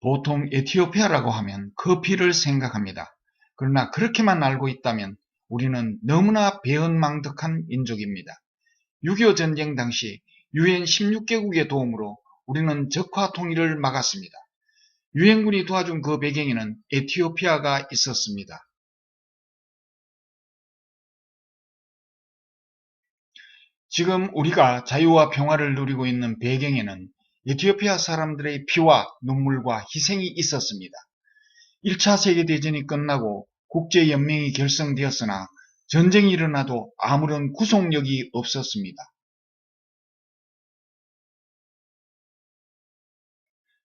보통 에티오피아라고 하면 커피를 생각합니다. 그러나 그렇게만 알고 있다면 우리는 너무나 배은망덕한 민족입니다. 6.25 전쟁 당시 유엔 16개국의 도움으로 우리는 적화 통일을 막았습니다. 유엔군이 도와준 그 배경에는 에티오피아가 있었습니다. 지금 우리가 자유와 평화를 누리고 있는 배경에는 에티오피아 사람들의 피와 눈물과 희생이 있었습니다. 1차 세계대전이 끝나고 국제연맹이 결성되었으나 전쟁이 일어나도 아무런 구속력이 없었습니다.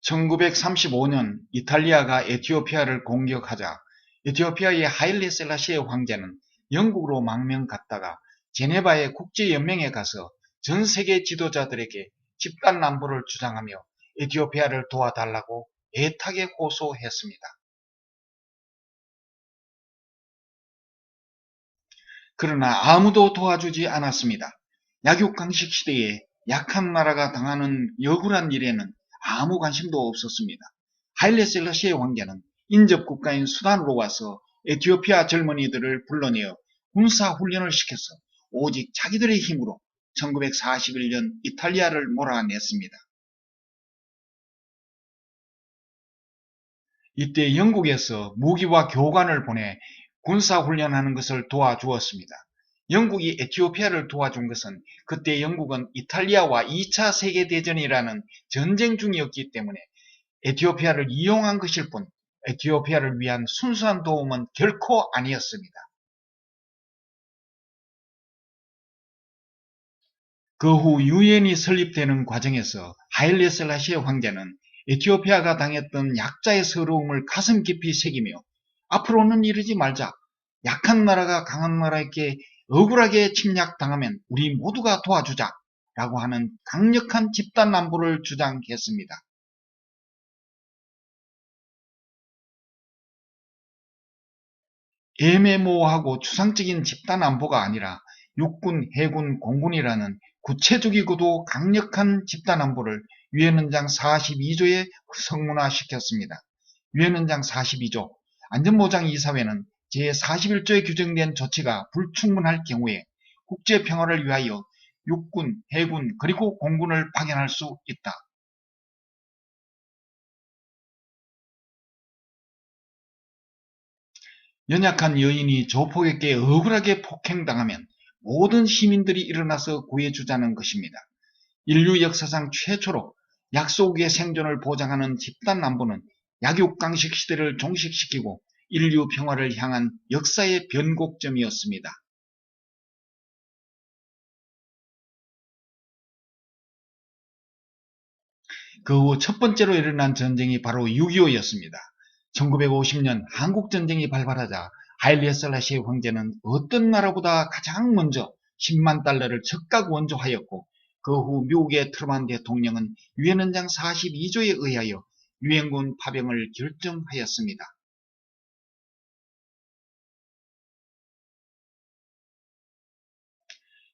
1935년 이탈리아가 에티오피아를 공격하자 에티오피아의 하일레 셀라시의 황제는 영국으로 망명 갔다가 제네바의 국제연맹에 가서 전 세계 지도자들에게 집단 남부를 주장하며 에티오피아를 도와달라고 애타게 호소했습니다. 그러나 아무도 도와주지 않았습니다. 약육강식 시대에 약한 나라가 당하는 억울한 일에는 아무 관심도 없었습니다. 하일레 셀라시의 황제는 인접국가인 수단으로 와서 에티오피아 젊은이들을 불러내어 군사훈련을 시켜서 오직 자기들의 힘으로 1941년 이탈리아를 몰아냈습니다. 이때 영국에서 무기와 교관을 보내 군사훈련하는 것을 도와주었습니다. 영국이 에티오피아를 도와준 것은 그때 영국은 이탈리아와 2차 세계대전이라는 전쟁 중이었기 때문에 에티오피아를 이용한 것일 뿐 에티오피아를 위한 순수한 도움은 결코 아니었습니다. 그 후 유엔이 설립되는 과정에서 하일레 셀라시의 황제는 에티오피아가 당했던 약자의 서러움을 가슴 깊이 새기며 앞으로는 이러지 말자. 약한 나라가 강한 나라에게 억울하게 침략당하면 우리 모두가 도와주자. 라고 하는 강력한 집단 안보를 주장했습니다. 애매모호하고 추상적인 집단 안보가 아니라 육군, 해군, 공군이라는 구체적이고도 강력한 집단 안보를 유엔헌장 42조에 성문화시켰습니다. 유엔헌장 42조 안전보장 이사회는 제41조에 규정된 조치가 불충분할 경우에 국제평화를 위하여 육군, 해군, 그리고 공군을 파견할 수 있다. 연약한 여인이 조폭에게 억울하게 폭행당하면 모든 시민들이 일어나서 구해주자는 것입니다. 인류 역사상 최초로 약속의 생존을 보장하는 집단 안보는 약육강식 시대를 종식시키고 인류 평화를 향한 역사의 변곡점이었습니다. 그 후 첫 번째로 일어난 전쟁이 바로 6.25였습니다. 1950년 한국전쟁이 발발하자 하일리에 셀라시의 황제는 어떤 나라보다 가장 먼저 10만 달러를 적각 원조하였고 그 후 미국의 트루만 대통령은 유엔헌장 42조에 의하여 유엔군 파병을 결정하였습니다.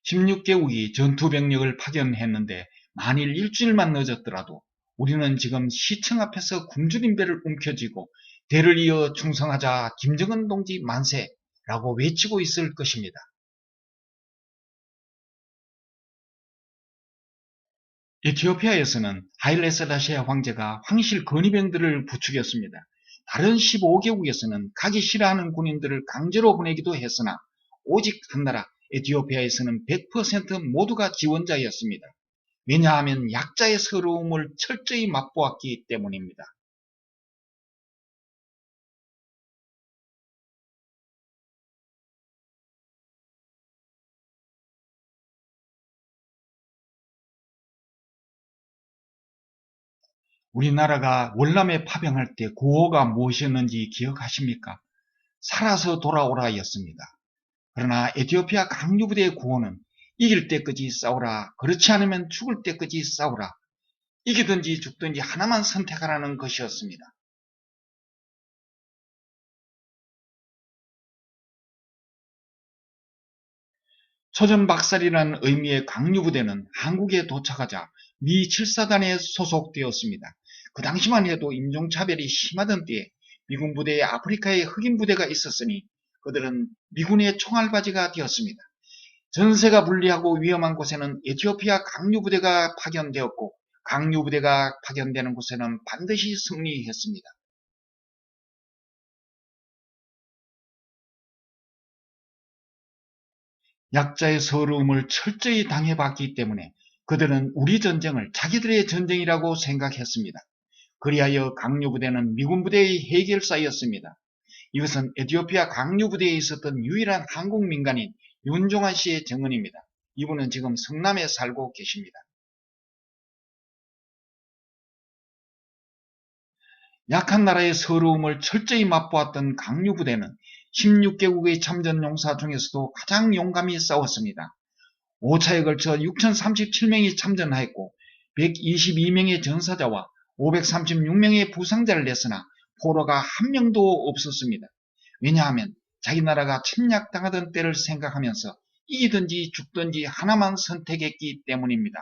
(16개국이) 전투병력을 파견했는데 만일 일주일만 늦었더라도 우리는 지금 시청 앞에서 굶주린 배를 움켜쥐고 대를 이어 충성하자 김정은 동지 만세라고 외치고 있을 것입니다. 에티오피아에서는 하일레 셀라시아 황제가 황실 건의병들을 부추겼습니다. 다른 15개국에서는 가기 싫어하는 군인들을 강제로 보내기도 했으나 오직 한 나라 에티오피아에서는 100% 모두가 지원자였습니다. 왜냐하면 약자의 서러움을 철저히 맛보았기 때문입니다. 우리나라가 월남에 파병할 때 구호가 무엇이었는지 기억하십니까? 살아서 돌아오라 였습니다. 그러나 에티오피아 강류부대의 구호는 이길 때까지 싸우라. 그렇지 않으면 죽을 때까지 싸우라. 이기든지 죽든지 하나만 선택하라는 것이었습니다. 초전 박살이라는 의미의 강류부대는 한국에 도착하자 미 7사단에 소속되었습니다. 그 당시만 해도 인종차별이 심하던 때에 미군 부대에 아프리카의 흑인 부대가 있었으니 그들은 미군의 총알바지가 되었습니다. 전세가 불리하고 위험한 곳에는 에티오피아 강류부대가 파견되었고 강류부대가 파견되는 곳에는 반드시 승리했습니다. 약자의 서러움을 철저히 당해봤기 때문에 그들은 우리 전쟁을 자기들의 전쟁이라고 생각했습니다. 그리하여 강류부대는 미군부대의 해결사였습니다. 이것은 에티오피아 강류부대에 있었던 유일한 한국 민간인 윤종환 씨의 증언입니다. 이분은 지금 성남에 살고 계십니다. 약한 나라의 서러움을 철저히 맛보았던 강류부대는 16개국의 참전 용사 중에서도 가장 용감히 싸웠습니다. 5차에 걸쳐 6,037명이 참전하였고 122명의 전사자와 536명의 부상자를 냈으나 포로가 한 명도 없었습니다. 왜냐하면 자기 나라가 침략당하던 때를 생각하면서 이기든지 죽든지 하나만 선택했기 때문입니다.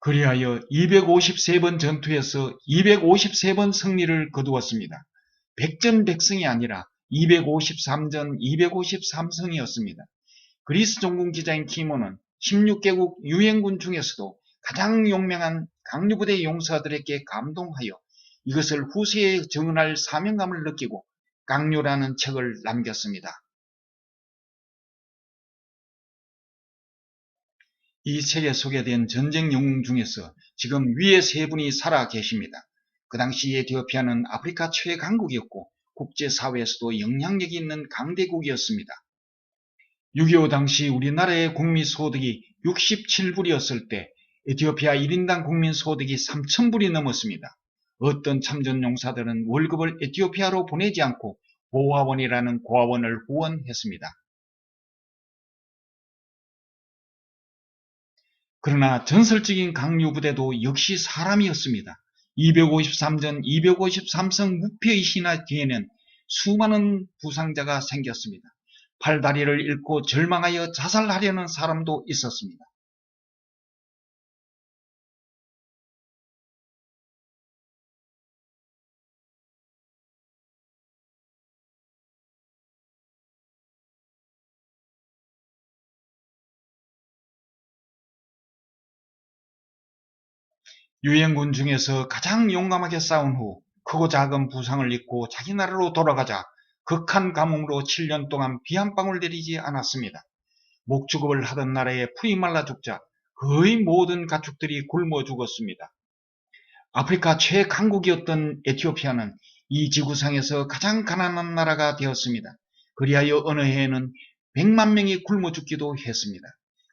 그리하여 253번 전투에서 253번 승리를 거두었습니다. 백전백승이 아니라 253전 253승이었습니다. 그리스 종군 기자인 키모는 16개국 유엔군 중에서도 가장 용맹한 강류부대 용사들에게 감동하여 이것을 후세에 정언할 사명감을 느끼고 강요라는 책을 남겼습니다. 이 책에 소개된 전쟁 영웅 중에서 지금 위에 세 분이 살아 계십니다. 그 당시 에티오피아는 아프리카 최강국이었고 국제사회에서도 영향력이 있는 강대국이었습니다. 6.25 당시 우리나라의 국민소득이 67불이었을 때 에티오피아 1인당 국민소득이 3천불이 넘었습니다. 어떤 참전용사들은 월급을 에티오피아로 보내지 않고 보화원이라는 고아원을 후원했습니다. 그러나 전설적인 강류부대도 역시 사람이었습니다. 253전 253성 무패의 신화 뒤에는 수많은 부상자가 생겼습니다. 팔다리를 잃고 절망하여 자살하려는 사람도 있었습니다. 유엔군 중에서 가장 용감하게 싸운 후 크고 작은 부상을 입고 자기 나라로 돌아가자 극한 가뭄으로 7년 동안 비 한 방울 내리지 않았습니다. 목축업을 하던 나라에 풀이 말라 죽자 거의 모든 가축들이 굶어 죽었습니다. 아프리카 최강국이었던 에티오피아는 이 지구상에서 가장 가난한 나라가 되었습니다. 그리하여 어느 해에는 100만 명이 굶어 죽기도 했습니다.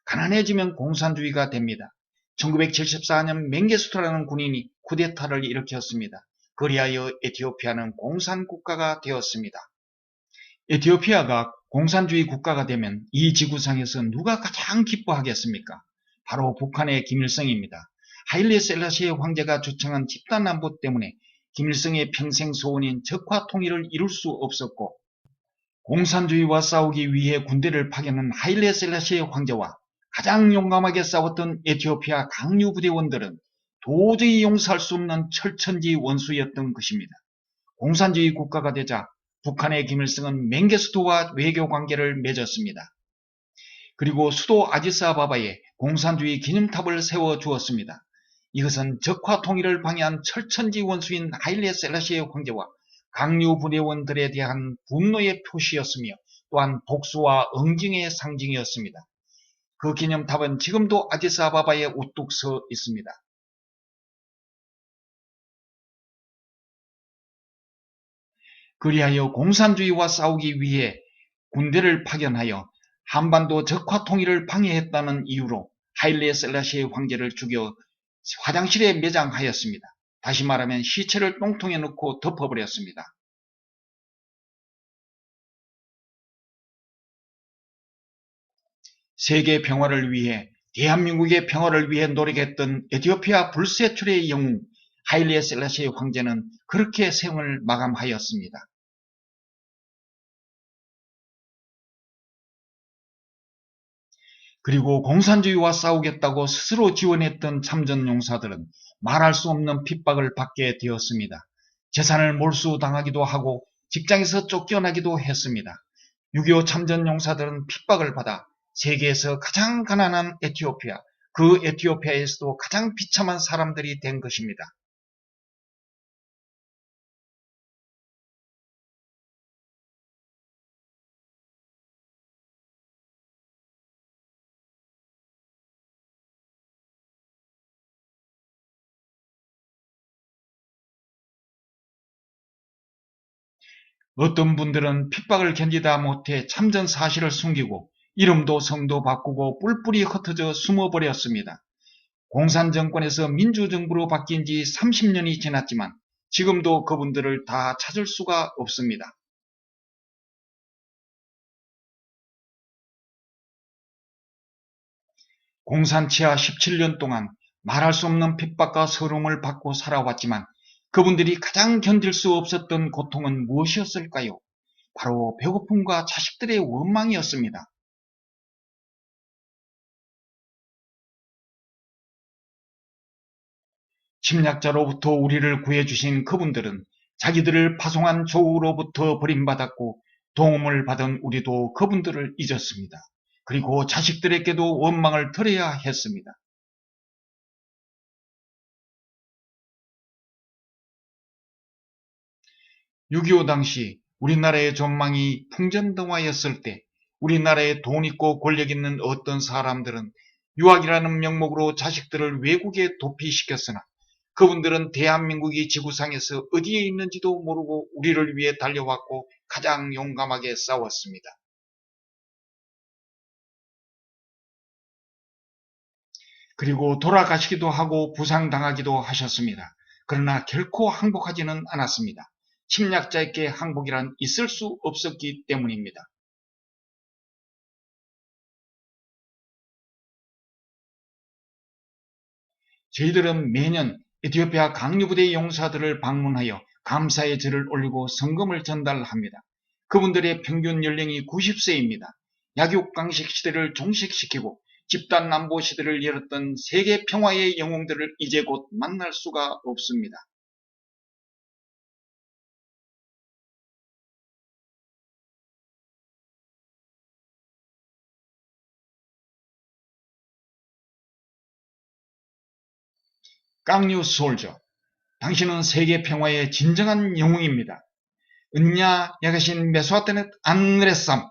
가난해지면 공산주의가 됩니다. 1974년 맹게스토라는 군인이 쿠데타를 일으켰습니다. 그리하여 에티오피아는 공산국가가 되었습니다. 에티오피아가 공산주의 국가가 되면 이 지구상에서 누가 가장 기뻐하겠습니까? 바로 북한의 김일성입니다. 하일레 셀라시의 황제가 주청한 집단 안보 때문에 김일성의 평생 소원인 적화 통일을 이룰 수 없었고 공산주의와 싸우기 위해 군대를 파견한 하일레 셀라시의 황제와 가장 용감하게 싸웠던 에티오피아 강류 부대원들은 도저히 용서할 수 없는 철천지 원수였던 것입니다. 공산주의 국가가 되자 북한의 김일성은 맹게스토와 외교 관계를 맺었습니다. 그리고 수도 아디스아바바에 공산주의 기념탑을 세워 주었습니다. 이것은 적화 통일을 방해한 철천지 원수인 하일레 셀라시의 황제와 강류 부대원들에 대한 분노의 표시였으며 또한 복수와 응징의 상징이었습니다. 그 기념탑은 지금도 아디스아바바에 우뚝 서 있습니다. 그리하여 공산주의와 싸우기 위해 군대를 파견하여 한반도 적화 통일을 방해했다는 이유로 하일레 셀라시의 황제를 죽여 화장실에 매장하였습니다. 다시 말하면 시체를 똥통에 넣고 덮어버렸습니다. 세계 평화를 위해 대한민국의 평화를 위해 노력했던 에티오피아 불세출의 영웅 하일리에 셀라시의 황제는 그렇게 생을 마감하였습니다. 그리고 공산주의와 싸우겠다고 스스로 지원했던 참전용사들은 말할 수 없는 핍박을 받게 되었습니다. 재산을 몰수당하기도 하고 직장에서 쫓겨나기도 했습니다. 6.25 참전용사들은 핍박을 받아 세계에서 가장 가난한 에티오피아, 그 에티오피아에서도 가장 비참한 사람들이 된 것입니다. 어떤 분들은 핍박을 견디다 못해 참전 사실을 숨기고 이름도 성도 바꾸고 뿔뿔이 흩어져 숨어버렸습니다. 공산정권에서 민주정부로 바뀐 지 30년이 지났지만 지금도 그분들을 다 찾을 수가 없습니다. 공산치하 17년 동안 말할 수 없는 핍박과 서름을 받고 살아왔지만 그분들이 가장 견딜 수 없었던 고통은 무엇이었을까요? 바로 배고픔과 자식들의 원망이었습니다. 침략자로부터 우리를 구해주신 그분들은 자기들을 파송한 조우로부터 버림받았고 도움을 받은 우리도 그분들을 잊었습니다. 그리고 자식들에게도 원망을 드려야 했습니다. (6.25) 당시 우리나라의 전망이 풍전등화였을 때 우리나라에 돈 있고 권력 있는 어떤 사람들은 유학이라는 명목으로 자식들을 외국에 도피시켰으나 그분들은 대한민국이 지구상에서 어디에 있는지도 모르고 우리를 위해 달려왔고 가장 용감하게 싸웠습니다. 그리고 돌아가시기도 하고 부상당하기도 하셨습니다. 그러나 결코 항복하지는 않았습니다. 침략자에게 항복이란 있을 수 없었기 때문입니다. 저희들은 매년 에티오피아 강류부대 용사들을 방문하여 감사의 절을 올리고 성금을 전달합니다. 그분들의 평균 연령이 90세입니다. 약육강식 시대를 종식시키고 집단 남보 시대를 열었던 세계 평화의 영웅들을 이제 곧 만날 수가 없습니다. 깡뉴 솔저 당신은 세계 평화의 진정한 영웅입니다. 은냐 야가신 메소아테넷 안그레삼